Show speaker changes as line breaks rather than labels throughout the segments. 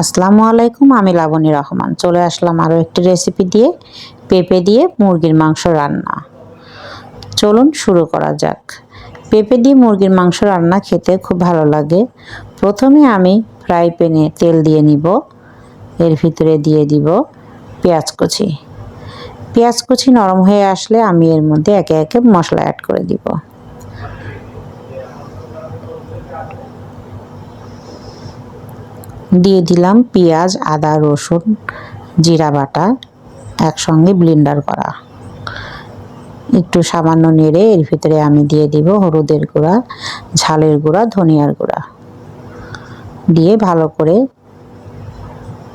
আসসালামু আলাইকুম, আমি লাবণী রহমান। চলে আসলাম আরও একটি রেসিপি দিয়ে, পেঁপে দিয়ে মুরগির মাংস রান্না। চলুন শুরু করা যাক। পেঁপে দিয়ে মুরগির মাংস রান্না খেতে খুব ভালো লাগে। প্রথমে আমি ফ্রাই প্যানে তেল দিয়ে নিব। এর ভিতরে দিয়ে দিব পেঁয়াজ কুচি। পেঁয়াজ কুচি নরম হয়ে আসলে আমি এর মধ্যে একে একে মশলা অ্যাড করে দিব। দিয়ে দিলাম পেঁয়াজ, আদা, রসুন, জিরা বাটা একসঙ্গে ব্লেন্ডার করা। একটু সামান্য নেড়ে এর ভিতরে আমি দিয়ে দিব হলুদের গুঁড়া, ঝালের গুঁড়া, ধনিয়ার গুঁড়া। দিয়ে ভালো করে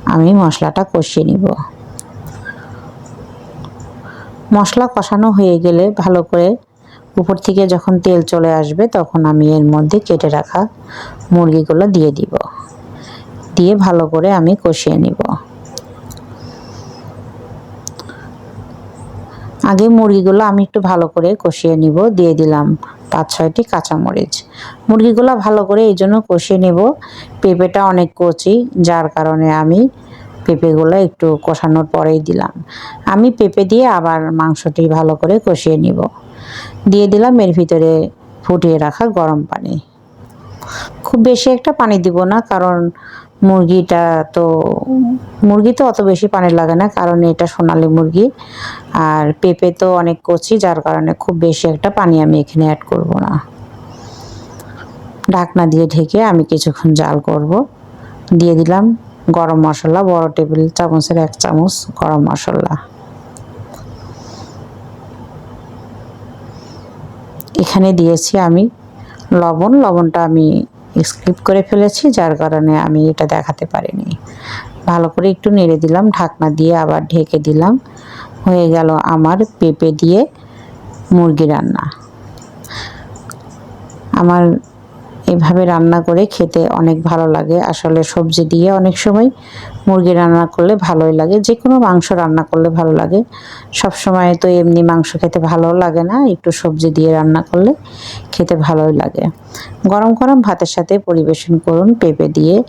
আমি মশলাটা কষিয়ে নিব। মশলা কষানো হয়ে গেলে ভালো করে উপর থেকে যখন তেল চলে আসবে তখন আমি এর মধ্যে কেটে রাখা মুরগিগুলো দিয়ে দিব। দিয়ে ভালো করে আমি কষিয়ে নিব। আগে মুরগিগুলো আমি একটু ভালো করে কষিয়ে নিব, দিয়ে দিলাম পাঁচ ছয়টি কাঁচামরিচ। মুরগিগুলো ভালো করে এই জন্য কষিয়ে নেব। পেঁপেটা অনেক কচি, যার কারণে আমি পেঁপেগুলো একটু কষানোর পরেই দিলাম। আমি পেঁপে দিয়ে আবার মাংসটি ভালো করে কষিয়ে নিব। দিয়ে দিলাম এর ভিতরে ফুটিয়ে রাখা গরম পানি। খুব বেশি একটা পানি দিব না, কারণ মুরগিটা তো, মুরগি তো অত বেশি পানি লাগে না, কারণ এটা সোনালি মুরগি। আর পেঁপে তো অনেক কচি, যার কারণে খুব বেশি একটা পানি আমি এখানে অ্যাড করব না। ঢাকনা দিয়ে ঢেকে আমি কিছুক্ষণ জাল করব। দিয়ে দিলাম গরম মশলা, বড় টেবিল চামচের এক চামচ গরম মশলা। এখানে দিয়েছি আমি লবণ, লবণটা আমি স্কিপ করে ফেলেছি, যার কারণে আমি এটা দেখাতে পারিনি। ভালো করে একটু নেড়ে দিলাম, ঢাকনা দিয়ে আবার ঢেকে দিলাম। হয়ে গেল আমার পেঁপে দিয়ে মুরগি রান্না। আমার এভাবে রান্না করে খেতে অনেক ভালো লাগে। আসলে সবজি দিয়ে অনেক সময় মুরগি রান্না করলে ভালোই লাগে যে কোনো মাংস রান্না করলে ভালো লাগে। সব সময় তো এমনি মাংস খেতে ভালো লাগে না, একটু সবজি দিয়ে রান্না করলে খেতে ভালোই লাগে। গরম গরম ভাতের সাথে পরিবেশন করুন, পেঁপে দিয়ে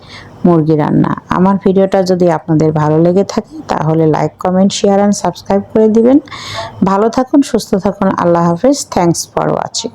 মুরগি রান্না। আমার ভিডিওটা যদি আপনাদের ভালো লেগে থাকে, তাহলে like comment share and subscribe করে দিবেন। ভালো থাকুন, সুস্থ থাকুন, আল্লাহ হাফেজ। Thanks for watching